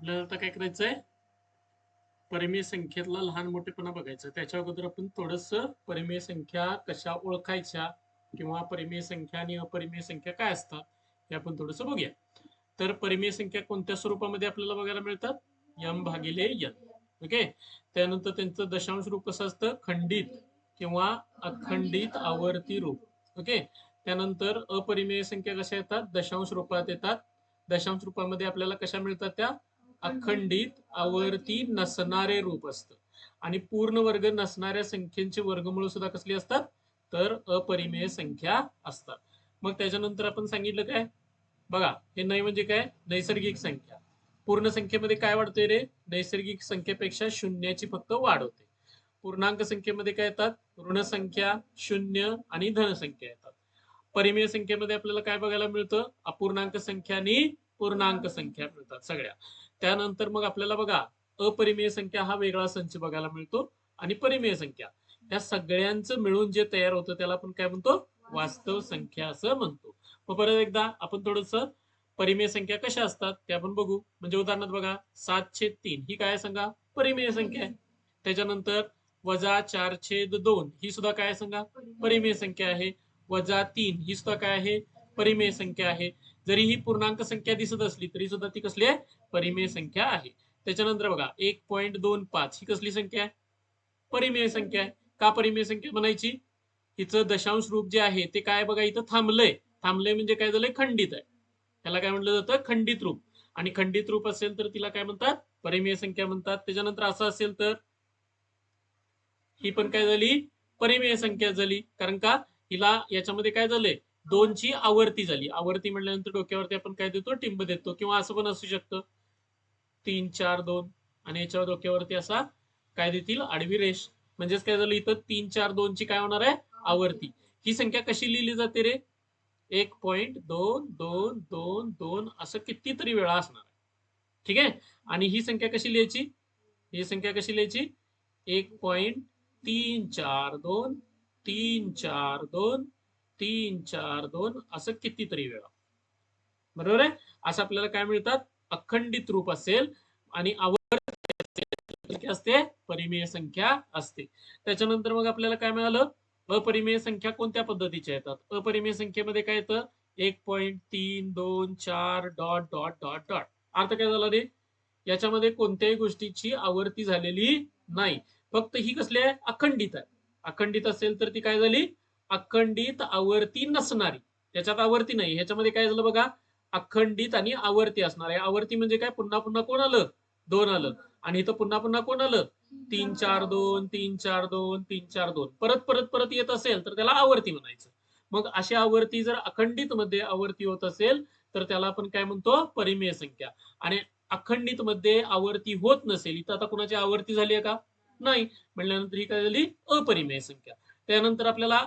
आपल्याला आता काय करायचंय? परिमेय संख्येतला लहान मोठेपणा बघायचं त्याच्या अगोदर आपण थोडस परिमेय संख्या कशा ओळखायच्या किंवा परिमेय संख्या आणि अपरिमेय संख्या काय असतात हे आपण थोडस बघूया. तर परिमेय संख्या कोणत्या स्वरूपामध्ये आपल्याला बघायला मिळतात? यम भागिले यन. ओके? त्यानंतर त्यांचं दशांश रूप कसं असतं? खंडित किंवा अखंडित आवर्ती रूप. ओके? त्यानंतर अपरिमेय संख्या कशा येतात? दशांश रूपात येतात. दशांश रूपामध्ये आपल्याला कशा मिळतात त्या? अखंडित आवर्ती नसणारे रूप असतं. आणि पूर्ण वर्ग नसणाऱ्या संख्येचे वर्गमूळ सुद्धा कसली असतात? तर अपरिमेय संख्या असतात. मग त्याच्यानंतर आपण सांगितलं काय? बघा हे नाही म्हणजे काय? नैसर्गिक संख्या. पूर्ण संख्येमध्ये काय वाढते रे? नैसर्गिक संख्येपेक्षा शून्याची फक्त वाढ होते. पूर्णांक संख्येमध्ये काय येतात? ऋणसंख्या शून्य आणि धनसंख्या येतात. परिमेय संख्येमध्ये आपल्याला काय बघायला मिळतं? अपूर्णांक संख्या आणि पूर्णांक संख्या मिळतात सगळ्या. त्यानंतर मग आपल्याला बघा अपरिमेय संख्या हा वेगळा संच बघायला मिळतो आणि परिमेय संख्या. या सगळ्यांचं मिळून जे तयार होतं त्याला आपण काय म्हणतो? वास्तव संख्या असं म्हणतो. मग परत एकदा आपण थोडस परिमेय संख्या कशा असतात ते आपण बघू. म्हणजे उदाहरणार्थ बघा सातशे तीन ही काय सांगा? परिमेय संख्या आहे. त्याच्यानंतर वजा चार छेद दोन ही सुद्धा काय सांगा? परिमेय संख्या आहे. वजा तीन ही सुद्धा काय आहे? परिमेय संख्या आहे. जरी ही पूर्णांक संख्या दिसत असली तरी सुद्धा ती कसली आहे? परिमेय संख्या आहे. त्याच्यानंतर बघा एक पॉईंट दोन पाच ही कसली संख्या आहे? परिमेय संख्या आहे. का परिमेय संख्या म्हणायची? हिचं दशांश रूप जे आहे ते काय बघा इथं थांबलंय. थांबलंय म्हणजे काय झालंय? खंडित आहे. त्याला काय म्हटलं जातं? खंडित रूप. आणि खंडित रूप असेल तर तिला काय म्हणतात? परिमेय संख्या म्हणतात. त्याच्यानंतर असं असेल तर ही पण काय झाली? परिमेय संख्या झाली. कारण का? हिला याच्यामध्ये काय झालंय? दोनची आवर्ती झाली. आवर्ती म्हटल्यानंतर डोक्यावरती आपण काय देतो? टिंब देतो. किंवा असं पण असू शकतं. तीन चार दोन. आणि याच्यावर डोक्यावरती असा काय देतील? आडवी रेष. म्हणजेच काय झालं? इथं तीन चार दोन ची काय होणार आहे? आवर्ती ही संख्या कशी लिहिली जाते रे? एक पॉइंट दोन दोन दोन दोन असं कितीतरी वेळा असणार आहे. ठीक आहे? आणि ही संख्या कशी लिहायची? ही संख्या कशी लिहायची? एक पॉइंट तीन चार दोन तीन चार दोन तीन चार दोन असं कितीतरी वेळा. बरोबर आहे? असं आपल्याला काय मिळतात? अखंडित रूप असेल आणि आवर्त असते परिमेय संख्या असते. त्याच्यानंतर मग आपल्याला काय मिळालं? अपरिमेय संख्या कोणत्या पद्धतीच्या येतात? अपरिमेय संख्येमध्ये काय येतं? एक पॉईंट तीन दोन चार डॉट डॉट डॉट डॉट अर्थ काय झाला रे? याच्यामध्ये कोणत्याही गोष्टीची आवर्ती झालेली नाही. फक्त ही कसली आहे? अखंडित आहे. अखंडित असेल तर ती काय झाली? अखंडित आवर्ती नसणारी. त्याच्यात आवर्ती नाही. ह्याच्यामध्ये काय झालं बघा? अखंडित आणि आवर्ती असणार आहे. आवर्ती म्हणजे काय? पुन्हा पुन्हा कोण आलं? दोन आलं. आणि इथं पुन्हा पुन्हा कोण आलं? तीन चार दोन तीन चार दोन तीन चार दोन. परत परत परत येत असेल तर त्याला आवर्ती म्हणायचं. मग अशी आवर्ती जर अखंडित मध्ये आवर्ती होत असेल तर त्याला आपण काय म्हणतो? परिमेय संख्या. आणि अखंडित मध्ये आवर्ती होत नसेल इथं आता कुणाची आवर्ती झाली आहे का? नाही. म्हणल्यानंतर ही काय झाली? अपरिमेय संख्या. त्यानंतर आपल्याला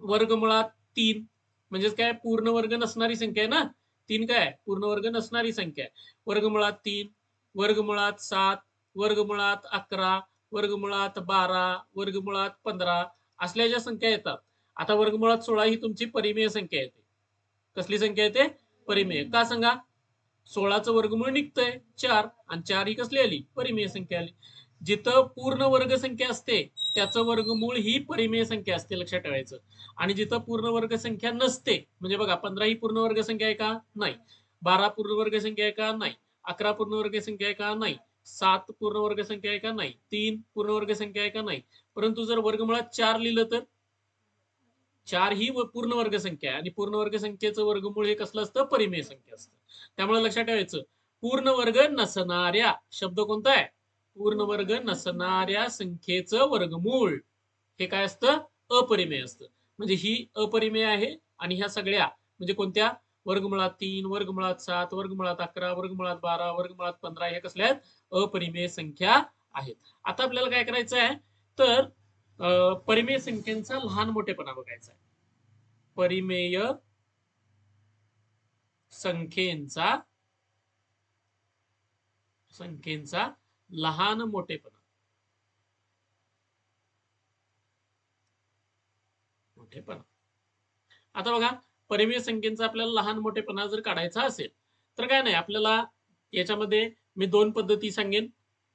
वर्गमुळात तीन. म्हणजेच काय? पूर्ण वर्ग नसणारी संख्या आहे ना? तीन काय पूर्ण वर्ग नसणारी संख्या आहे. वर्गमुळात तीन वर्गमुळात सात वर्गमुळात अकरा वर्गमुळात बारा वर्गमुळात पंधरा असल्या ज्या संख्या येतात. आता वर्गमुळात सोळा ही तुमची परिमेय संख्या येते. कसली संख्या येते? परिमेय. का सांगा? सोळाचं वर्गमूळ निघतंय चार. आणि चार ही कसली आली? परिमेय संख्या आली. जिथं पूर्ण वर्ग संख्या असते त्याचं वर्गमूळ ही परिमेय संख्या असते लक्षात ठेवायचं. आणि जिथं पूर्ण वर्ग संख्या नसते म्हणजे बघा पंधरा ही पूर्ण वर्ग संख्या आहे का? नाही. बारा पूर्ण वर्ग संख्या आहे का? नाही. अकरा पूर्ण वर्ग संख्या आहे का? नाही. सात पूर्ण वर्ग संख्या आहे का? नाही. तीन पूर्ण वर्ग संख्या आहे का? नाही. परंतु जर वर्गमुळात चार लिहिलं तर? चार ही पूर्ण वर्ग संख्या आहे. आणि पूर्ण वर्ग संख्येचं वर्गमूळ हे कसलं असतं? परिमेय संख्या असतं. त्यामुळे लक्षात ठेवायचं. पूर्ण वर्ग नसणाऱ्या शब्द कोणता आहे? पूर्ण वर्ग नसणाऱ्या संख्येचं वर्गमूळ. हे काय असतं? अपरिमेय असतं. म्हणजे ही अपरिमेय आहे आणि ह्या सगळ्या म्हणजे कोणत्या? वर्गमुळात तीन वर्गमुळात सात वर्गमुळात अकरा वर्गमुळात बारा वर्गमुळात पंधरा ह्या कसल्या आहेत? अपरिमेय संख्या आहेत. आता आपल्याला काय करायचं आहे तर परिमेय संख्येचा लहान मोठेपणा बघायचा आहे परिमेय संख्येचा संख्येचा लहान मोठेपणा. मोठेपणा. आता बघा परिमेय संख्येचा आपल्याला लहान मोठेपणा जर काढायचा असेल तर काय नाही आपल्याला याच्यामध्ये मी दोन पद्धती सांगेन.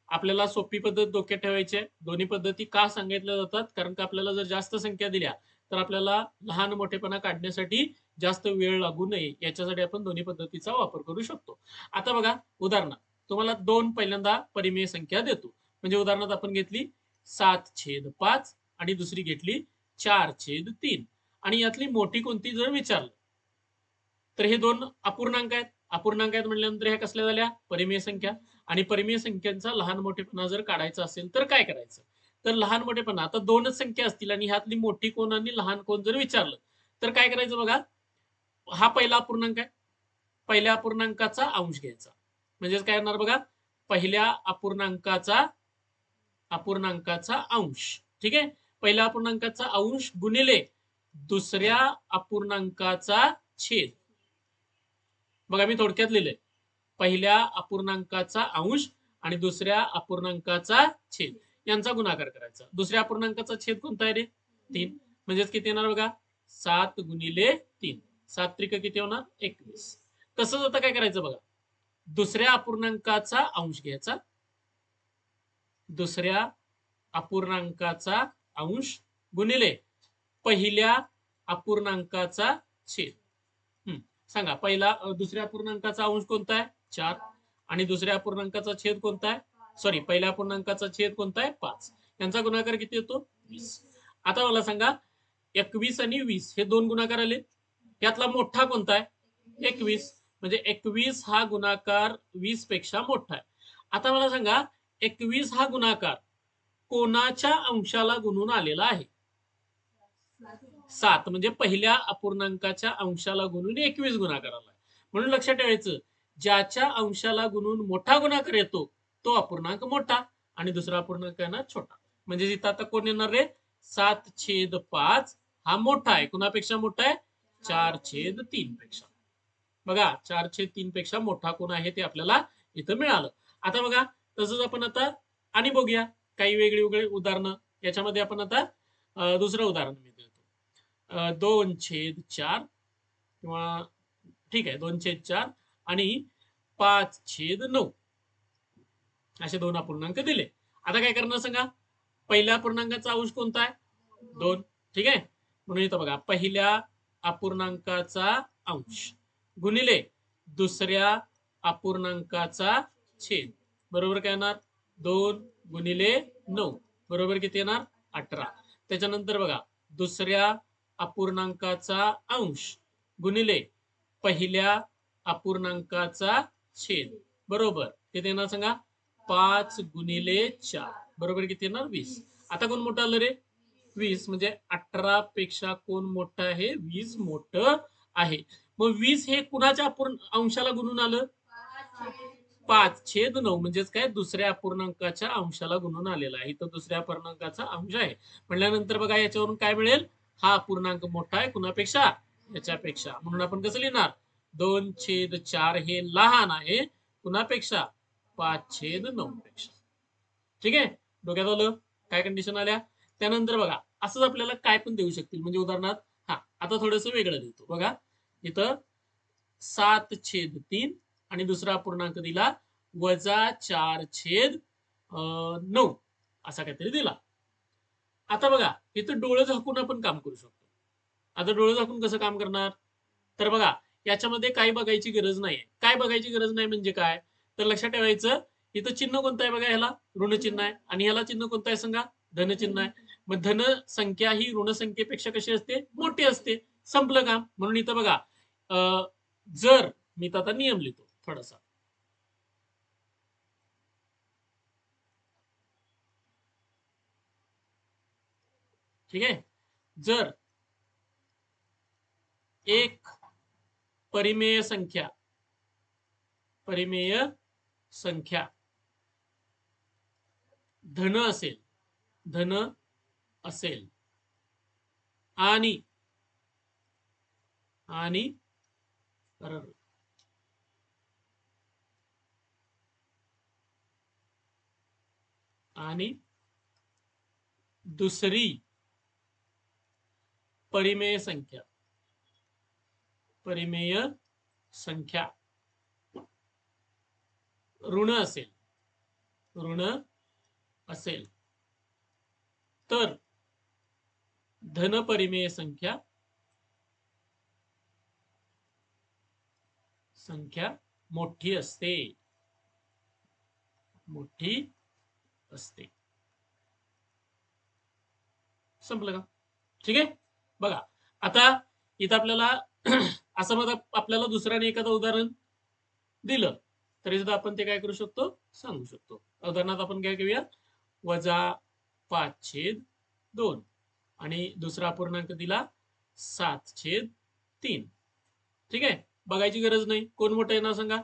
आपल्याला सोपी पद्धत डोक्यात ठेवायची आहे. दोन्ही पद्धती का सांगितल्या जातात? कारण का आपल्याला जर जास्त संख्या दिल्या तर आपल्याला लहान मोठेपणा काढण्यासाठी जास्त वेळ लागू नये. याच्यासाठी आपण दोन्ही पद्धतीचा वापर करू शकतो. आता बघा उदाहरणार्थ तुम्हाला दोन पहिल्यांदा परिमेय संख्या देतो. म्हणजे उदाहरणार्थ आपण घेतली सात छेद पाच आणि दुसरी घेतली चार छेद तीन. आणि यातली मोठी कोणती जर विचारलं तर हे दोन अपूर्णांक आहेत. अपूर्णांक आहेत म्हटल्यानंतर ह्या कसल्या झाल्या? परिमेय संख्या. आणि परिमेय संख्यांचा लहान मोठेपणा जर काढायचा असेल तर काय करायचं? तर लहान मोठेपणा. आता दोनच संख्या असतील आणि ह्यातली मोठी कोण आणि लहान कोण जर विचारलं तर काय करायचं बघा? हा पहिला अपूर्णांक आहे. पहिल्या अपूर्णांकाचा अंश घ्यायचा. म्हणजेच काय होणार बघा? पहिल्या अपूर्णांकाचा अपूर्णांकाचा अंश. ठीक आहे? पहिल्या अपूर्णांकाचा अंश गुणिले दुसऱ्या अपूर्णांकाचा छेद. बघा मी थोडक्यात लिहिलंय. पहिल्या अपूर्णांकाचा अंश आणि दुसऱ्या अपूर्णांकाचा छेद. यांचा गुणाकार करायचा. दुसऱ्या अपूर्णांकाचा छेद कोणता आहे रे? तीन. म्हणजेच किती येणार बघा? सात गुणिले तीन. सात त्रिक किती होणार? एकवीस. तसंच आता काय करायचं बघा? दुसऱ्या अपूर्णांकाचा अंश घ्यायचा. दुसऱ्या अपूर्णांकाचा अंश गुणिले पहिल्या अपूर्णांकाचा छेद. सांगा पहिला दुसऱ्या अपूर्णांकाचा अंश कोणता आहे? चार. आणि दुसऱ्या अपूर्णांकाचा छेद कोणता आहे? सॉरी पहिल्या अपूर्णांकाचा छेद कोणता आहे? पाच. यांचा गुणाकार किती येतो वीस. आता मला सांगा एकवीस आणि वीस हे दोन गुणाकार आले यातला मोठा कोणता आहे? एकवीस. म्हणजे एकवीस हा गुणाकार वीसपेक्षा मोठा आहे. आता मला सांगा एकवीस हा गुणाकार कोणाच्या अंशाला गुणून आलेला आहे? सात. म्हणजे पहिल्या अपूर्णांकाच्या अंशाला गुणून एकवीस गुणाकार आला म्हणून लक्षात ठेवायचं ज्याच्या अंशाला गुणून मोठा गुणाकार येतो तो अपूर्णांक मोठा आणि दुसरा अपूर्णांक आहे ना छोटा. म्हणजे जिथं आता कोण येणार रे? सात छेद पाच हा मोठा आहे. कुणापेक्षा मोठा आहे? चार छेद तीन पेक्षा. बघा चार छेद तीन पेक्षा मोठा कोण आहे ते आपल्याला इथं मिळालं. आता बघा तसंच आपण आता आणि बघूया काही वेगळी वेगळी उदाहरणं. याच्यामध्ये आपण आता दुसरं उदाहरण मी देतो. दोन छेद चार किंवा ठीक आहे दोन छेद चार आणि पाच छेद नऊ. असे दोन अपूर्णांक दिले. आता काय करणार सांगा? पहिल्या अपूर्णांकाचा अंश कोणता आहे? दोन. ठीक आहे? म्हणून इथं बघा पहिल्या अपूर्णांकाचा अंश. गुणिले दुसऱ्या अपूर्णांकाचा छेद. बरोबर काय येणार? दोन गुणिले नऊ. बरोबर किती येणार? अठरा. त्याच्यानंतर बघा दुसऱ्या अपूर्णांकाचा अंश गुणिले पहिल्या अपूर्णांकाचा छेद. बरोबर. किती येणार सांगा? पाच गुणिले चार. बरोबर किती येणार? वीस. आता कोण मोठं आलं रे? वीस. म्हणजे अठरा पेक्षा कोण मोठं आहे? वीस मोठं आहे. मग वीस हे कुणाच्या अपूर्ण अंशाला गुणून आलं? पाच छेद नऊ म्हणजेच काय? दुसऱ्या अपूर्णांकाच्या अंशाला गुणून आलेला आहे. तर दुसऱ्या अपूर्णांकाचा अंश आहे. म्हणल्यानंतर बघा याच्यावरून काय मिळेल? हा अपूर्णांक मोठा आहे कुणापेक्षा? याच्यापेक्षा. म्हणून आपण कसं लिहिणार? दोन छेद चार हे लहान आहे कुणापेक्षा? पाच छेद नऊ पेक्षा. ठीक आहे? डोक्यात आलं? काय कंडिशन आल्या? त्यानंतर बघा असंच आपल्याला काय पण देऊ शकतील. म्हणजे उदाहरणार्थ हा आता थोडस वेगळं देतो बघा इथं सात छेद तीन आणि दुसरा पूर्णांक दिला वजा चार छेद अं, नऊ असा काहीतरी दिला. आता बघा इथं डोळं झाकून आपण काम करू शकतो. आता डोळं झाकून कसं काम करणार? तर बघा याच्यामध्ये काय बघायची गरज नाहीये. काय बघायची गरज नाही म्हणजे काय? तर लक्षात ठेवायचं इथं चिन्ह कोणतं आहे बघा ह्याला? ऋण चिन्ह आहे. आणि ह्याला चिन्ह कोणतं आहे सांगा? धन चिन्ह आहे. मग धन संख्या ही ऋण संख्येपेक्षा कशी असते? मोठी असते. संपलं काम. म्हणून इथं बघा जर मी तर आता नियम लिहितो थोडासा. ठीक आहे? जर एक परिमेय संख्या परिमेय संख्या धन असेल धन असेल आणि आणि करावे आणि दुसरी परिमेय संख्या. परिमेय संख्या. ऋण असेल. ऋण असेल. तर धनपरिमेय संख्या संख्या मोठी असते. मोठी असते. संपलं का? ठीक आहे? बघा आता इथं आपल्याला असं मग आपल्याला दुसऱ्याने एखादं उदाहरण दिलं तरी सुद्धा आपण ते काय करू शकतो? सांगू शकतो. उदाहरणार्थ आपण काय घेऊया वजा पाच छेद दोन. आणि दुसरा अपूर्णांक दिला सात छेद तीन. ठीक आहे? बघायची गरज नाही. कोण मोठं येणार सांगा?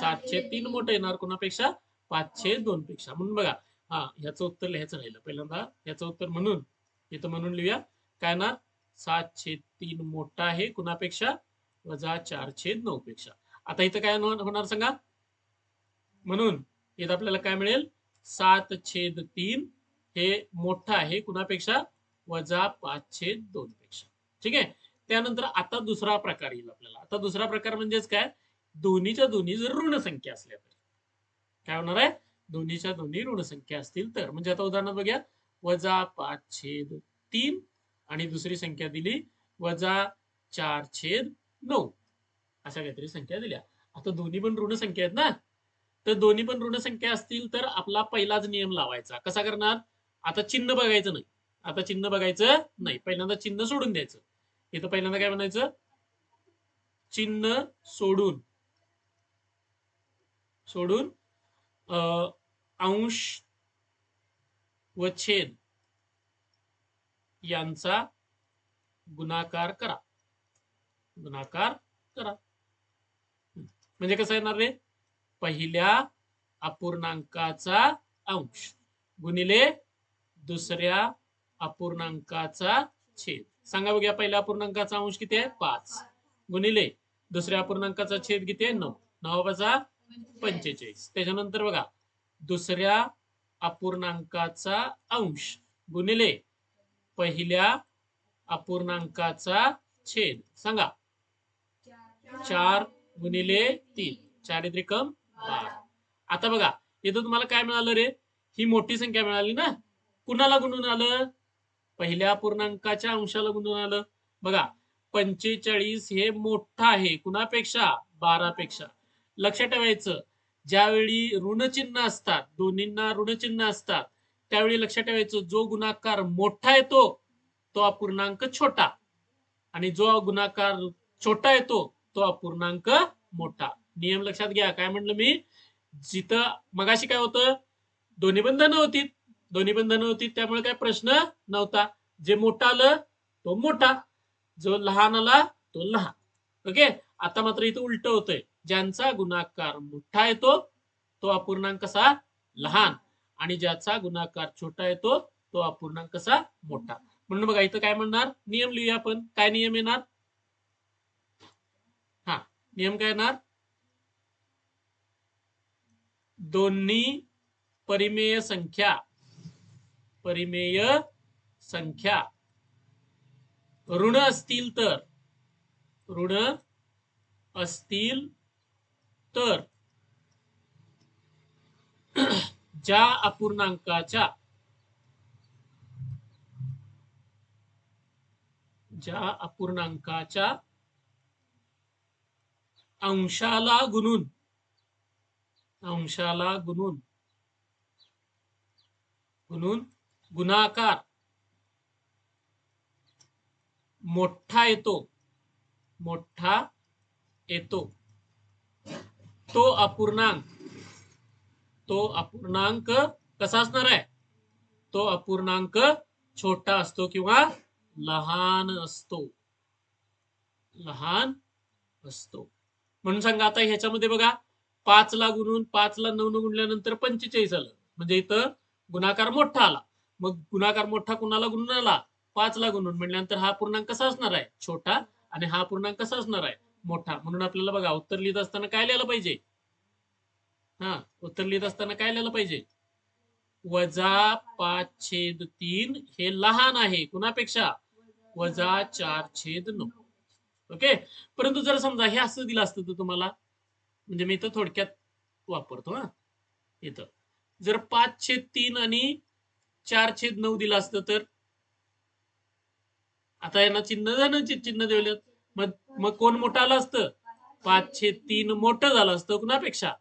सातशे तीन मोठं येणार कोणापेक्षा? पाच छेद दोन पेक्षा. म्हणून बघा हा ह्याचं उत्तर लिहायचं राहिलं. पहिल्यांदा याचं उत्तर म्हणून इथं म्हणून लिहूया. काय ना? सात छेद तीन मोठा आहे कुणापेक्षा? वजा चार छेद नऊ पेक्षा. आता इथं काय होणार सांगा? म्हणून इथं आपल्याला काय मिळेल? सात छेद तीन हे मोठं आहे कुणापेक्षा? वजा पाच छेद दोन पेक्षा. ठीक आहे? त्यानंतर आता दुसरा प्रकार येईल आपल्याला. आता दुसरा प्रकार म्हणजेच काय? दोन्हीच्या दोन्ही जर ऋण संख्या असल्या तर. काय होणार आहे? दोन्हीच्या दोन्ही ऋण संख्या असतील तर. म्हणजे आता उदाहरणार्थ बघूया. वजा पाच छेद तीन आणि दुसरी संख्या दिली. वजा चार छेद नऊ. अशा काहीतरी संख्या दिल्या. आता दोन्ही पण ऋण संख्या आहेत ना? तर दोन्ही पण ऋण संख्या असतील तर आपला पहिलाच नियम लावायचा. कसा करणार? आता चिन्ह बघायचं नाही. आता चिन्ह बघायचं नाही. पहिल्यांदा चिन्ह सोडून द्यायचं. इथं पहिल्यांदा काय म्हणायचं? चिन्ह सोडून. सोडून अं, अंश व छेद यांचा गुणाकार करा. गुणाकार करा. म्हणजे कसं येणार रे? पहिल्या अपूर्णांकाचा अंश गुणिले दुसऱ्या अपूर्णांकाचा छेद. सांगा बघूया पहिल्या अपूर्णांकाचा अंश किती आहे? पाच. गुणिले दुसऱ्या अपूर्णांकाचा छेद किती आहे? नऊ. नवाचा पंचेचाळीस. त्याच्यानंतर बघा दुसऱ्या अपूर्णांकाचा अंश. गुणिले पहिल्या अपूर्णांकाचा छेद. सांगा. चार गुणिले तीन. चार त्रिकम बारा. आता बघा इथं तुम्हाला काय मिळालं रे? ही मोठी संख्या मिळाली ना? कुणाला गुणून आलं? पहिल्या पूर्णांकाच्या अंशाला गुणून आलं. बघा पंचेचाळीस हे मोठं आहे. कुणापेक्षा? बारा पेक्षा लक्षात ठेवायचं ज्यावेळी ऋणचिन्ह असतात दोन्हींना ऋणचिन्ह असतात त्यावेळी लक्षात ठेवायचं जो गुणाकार मोठा येतो तो अपूर्णांक छोटा. आणि जो गुणाकार छोटा येतो तो अपूर्णांक मोठा. नियम लक्षात घ्या. काय म्हणलं मी? जिथं मगाशी काय होतं? दोन्ही बंधनं होती दोन्ही बंधनं होती त्यामुळे काय प्रश्न नव्हता. जे मोठा आलं तो मोठा. जो लहान आला तो लहान. ओके आता मात्र इथं उलट होतंय. ज्यांचा गुणाकार मोठा येतो तो अपूर्णांक कसा? लहान. आणि ज्याचा गुणाकार छोटा येतो तो अपूर्णांक कसा? मोठा. म्हणून बघा इथं काय म्हणणार? नियम लिहूया आपण. काय नियम येणार? हा नियम काय येणार? दोन्ही परिमेय संख्या परिमेय संख्या. ऋण असतील तर. ऋण असतील तर. ज्या अपूर्णांकाच्या. ज्या अपूर्णांकाच्या. अंशाला गुणून. अंशाला गुणून. गुणून गुणाकार. मोठा येतो. मोठा येतो. तो अपूर्णांक. तो अपूर्णांक कसा असणार आहे? तो अपूर्णांक छोटा असतो किंवा लहान असतो. लहान असतो. म्हणून सांगा आता ह्याच्यामध्ये बघा पाच ला गुणून पाच ला नऊ गुणल्यानंतर पंचेचाळीस आलं. म्हणजे इथं गुणाकार मोठा आला. मग गुणाकार मोठा कुणाला गुणून आला गुणून म्हटल्यानंतर हा पूर्णांक कसा असणार आहे? छोटा आणि हा पूर्णांक कसा असणार आहे? मोठा. म्हणून आपल्याला बघा उत्तर लिहित असताना काय लिहायला पाहिजे? हा उत्तर लिहित असताना काय लिहायला पाहिजे? वजा पाच छेद तीन हे लहान आहे कुणापेक्षा? वजा चार छेद नऊ. ओके? परंतु जर समजा हे असं दिलं असतं तर तुम्हाला म्हणजे मी इथं थोडक्यात वापरतो हा. इथं. जर पाच छेद तीन आणि चार छेद नऊ दिलं असतं तर? आता यांना चिन्ह धनचे चिन्ह दिले मग मग कोण मोठं आलं असतं? पाच छेद तीन मोठं झालं असतं कुणापेक्षा?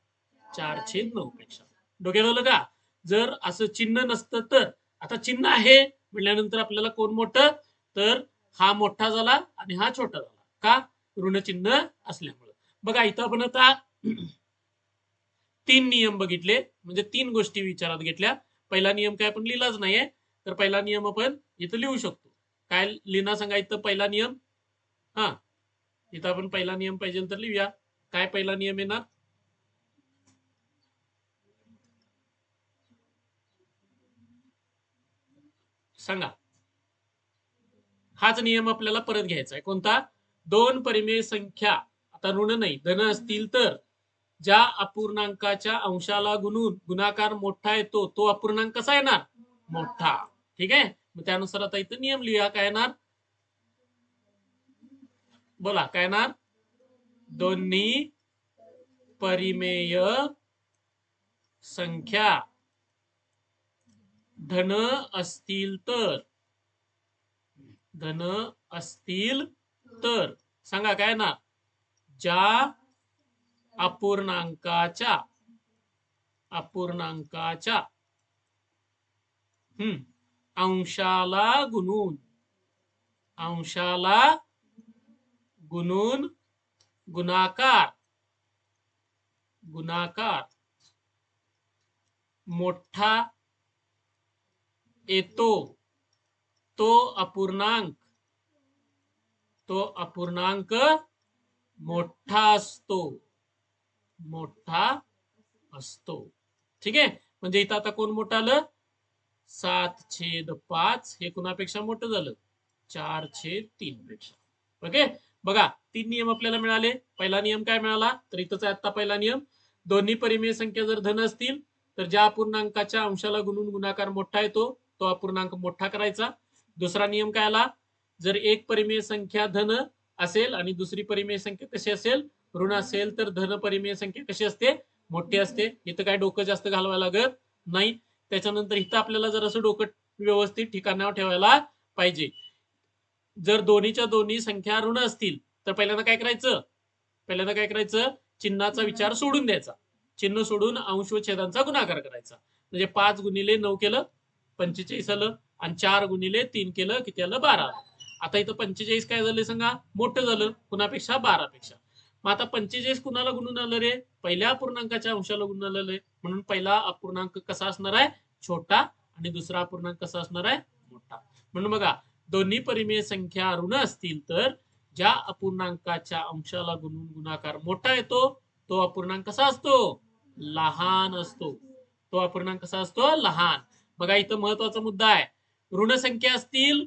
चार छेद नऊ पेक्षा. डोक्यात आलं का? जर असं चिन्ह नसतं तर. आता चिन्ह आहे म्हटल्यानंतर आपल्याला कोण मोठं? तर हा मोठा झाला आणि हा छोटा झाला. का? ऋणचिन्ह असल्यामुळं. बघा इथं आपण आता तीन नियम बघितले. म्हणजे तीन गोष्टी विचारात घेतल्या. पहिला नियम काय आपण लिहिलाच नाहीये. तर पहिला नियम आपण इथं लिहू शकतो. काय लिहिणं सांगा इथं पहिला नियम? हा. इथं आपण पहिला नियम पाहिजे तर लिहूया. काय पहिला नियम येणार? सांगा. हाच नियम आपल्याला परत घ्यायचा आहे. कोणता? दोन परिमेय संख्या. आता ऋण नाही. धन असतील तर. ज्या अपूर्णांकाच्या अंशाला गुणून गुणाकार मोठा येतो तो अपूर्णांक कसा येणार? मोठा. ठीक आहे? मग त्यानुसार आता इथं नियम लिहा. काय येणार? बोला काय येणार? दोन्ही परिमेय संख्या. धन असतील तर. धन असतील तर. सांगा काय ना ज्या अपूर्णांकाच्या अपूर्णांकाच्या. हम्म. अंशाला गुणून अंशाला गुणून गुणाकार गुणाकार. मोठा येतो तो अपूर्णांक तो अपूर्णांक मोठा असतो. मोठा असतो. ठीक आहे? म्हणजे इथं आता कोण मोठं आलं? सात छेद पाच हे कुणापेक्षा मोठं झालं? चार छेद तीन पेक्षा. ओके? बघा तीन नियम आपल्याला मिळाले. पहिला नियम काय मिळाला? तर इथंच आहे आता पहिला नियम. दोन्ही परिमेय संख्या जर धन असतील तर ज्या अपूर्णांकाच्या अंशाला गुणून गुणाकार मोठा येतो तो अपूर्णांक मोठा करायचा. दुसरा नियम काय आला? जर एक परिमेय संख्या धन असेल आणि दुसरी परिमेय संख्या कशी असेल ऋण असेल तर धन परिमेय संख्या कशी असते? मोठी असते. इथं काय डोकं जास्त घालवायला लागत नाही. त्याच्यानंतर इथं आपल्याला जर असं डोकं व्यवस्थित ठिकाणावर ठेवायला पाहिजे. जर दोन्हीच्या दोन्ही संख्या ऋण असतील तर पहिल्यांदा काय करायचं? पहिल्यांदा काय करायचं? चिन्हाचा विचार सोडून द्यायचा. चिन्ह सोडून अंश व छेदांचा गुणाकार करायचा. म्हणजे पाच गुणिले नऊ केलं पंचेचाळीस आलं आणि चार गुणिले तीन केलं किती आलं? बारा आता इथं पंचेचाळीस काय झालं सांगा? मोठं झालं. कुणापेक्षा? बारापेक्षा. मग आता पंचेचाळीस कुणाला गुणून आलं रे? पहिल्या अपूर्णांकाच्या अंशाला गुणून आलेलं आहे म्हणून पहिला अपूर्णांक कसा असणार आहे? छोटा आणि दुसरा अपूर्णांक कसा असणार आहे? मोठा. म्हणून बघा दोन्ही परिमेय संख्या ऋण असतील तर ज्या अपूर्णांकाच्या अंशाला गुणून गुणाकार मोठा येतो तो अपूर्णांक कसा असतो? लहान असतो. तो अपूर्णांक कसा असतो? लहान. बघा इथं महत्त्वाचा मुद्दा आहे. ऋण संख्या असतील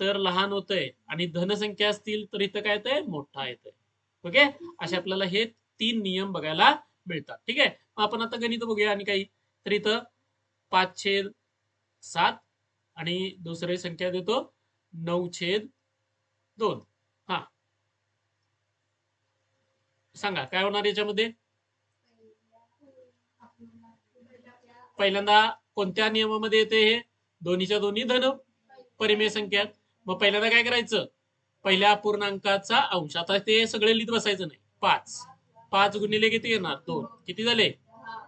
तर लहान होतंय आणि धनसंख्या असतील तर इथं काय येतंय? मोठा येतंय. ओके? असे आपल्याला हे तीन नियम बघायला मिळतात. ठीक आहे? मग आपण आता गणित बघूया आणि काही. तर इथं पाच छेद सात आणि दुसरी संख्या देतो नऊ छेद दोन. हा. सांगा काय होणार याच्यामध्ये? पहिल्यांदा कोणत्या नियमामध्ये येते हे? दोन्हीच्या दोन्ही धन परिमेय संख्या. मग पहिल्यांदा काय करायचं? पहिल्या अपूर्णांकाचा अंश. आता ते सगळे लिहित बसायचं नाही. पाच. पाच गुणिले किती येणार? दोन. किती झाले?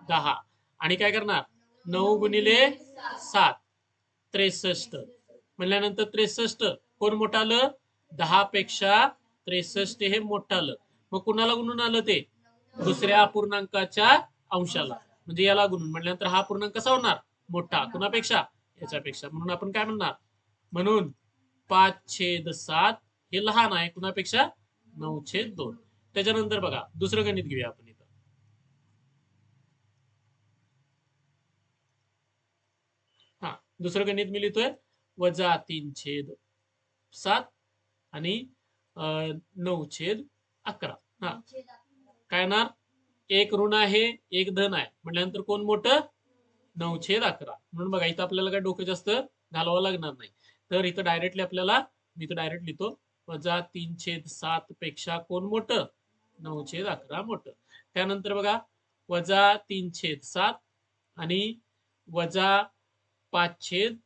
दहा. आणि काय करणार? नऊ गुणिले सात. त्रेसष्ट. म्हणल्यानंतर त्रेसष्ट. कोण मोठा आलं? दहा पेक्षा त्रेसष्ट हे मोठं आलं. मग कुणाला गुणून आलं ते? दुसऱ्या अपूर्णांकाच्या अंशाला. म्हणजे याला गुणून. म्हटल्यानंतर हा पूर्णांक कसा होणार? मोठा. कुणापेक्षा? याच्यापेक्षा. म्हणून आपण काय म्हणणार? म्हणून पाच छेद सात हे लहान आहे कुणापेक्षा नऊ छेद दोन. त्याच्यानंतर बघा दुसरं गणित घेऊया आपण इथं. हा दुसरं गणित मी लिहितोय वजा तीन छेद सात आणि अं, नऊ छेद अकरा. हा. काय ना एक ऋण आहे एक धन आहे. म्हटल्यानंतर कोण मोठं? नऊ छेद अकरा. म्हणून बघा इथं आपल्याला काय डोकं जास्त घालावं लागणार नाही. तर इथं डायरेक्टली आपल्याला मी इथं डायरेक्ट लिहितो वजा तीन छेद सात पेक्षा कोण मोठं? नऊ छेद अकरा मोठं. त्यानंतर बघा वजा तीन छेद सात आणि वजा पाच छेद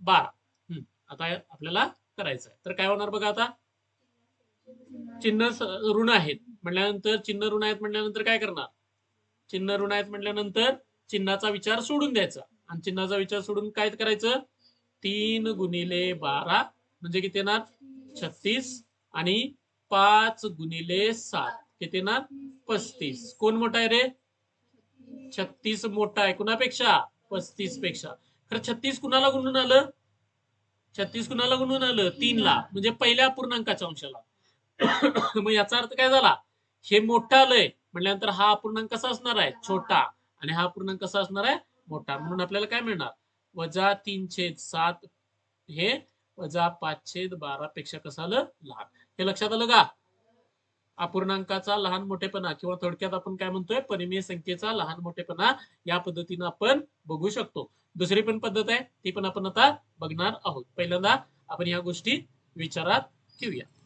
बारा. हम्म, आता आपल्याला करायचं आहे तर काय होणार बघा आता? चिन्ह ऋण आहेत. म्हटल्यानंतर चिन्ह ऋण आहेत म्हटल्यानंतर काय करणार? चिन्ह ऋण आहेत म्हटल्यानंतर चिन्हाचा विचार सोडून द्यायचा. आणि चिन्हाचा विचार सोडून काय करायचं? तीन गुणिले बारा. म्हणजे किती येणार? छत्तीस आणि पाच गुणिले सात. किती ना पस्तीस. कोण मोठा आहे रे? छत्तीस मोठा आहे. कुणापेक्षा? पस्तीसपेक्षा खरं छत्तीस कुणाला गुणून आलं? छत्तीस कुणाला गुणून आलं? तीन ला म्हणजे पहिल्या अपूर्णांकाच्या अंशाला. मग याचा अर्थ काय झाला? हे मोठं आलंय. म्हटल्यानंतर हा अपूर्णांक कसा असणार आहे? छोटा. आणि हा अपूर्णांक कसा असणार आहे? मोठा. म्हणून आपल्याला काय मिळणार? वजा तीन छेद सात हे वजा पाच छेद बारा पेक्षा कसं आलं? लहान. हे लक्षात आलं का? अपूर्णांकाचा लहान मोठेपणा किंवा थोडक्यात आपण काय म्हणतोय? परिमेय संख्येचा लहान मोठेपणा या पद्धतीनं आपण बघू शकतो. दुसरी पण पद्धत आहे. ती पण आपण आता बघणार आहोत. पहिल्यांदा आपण ह्या गोष्टी विचारात घेऊया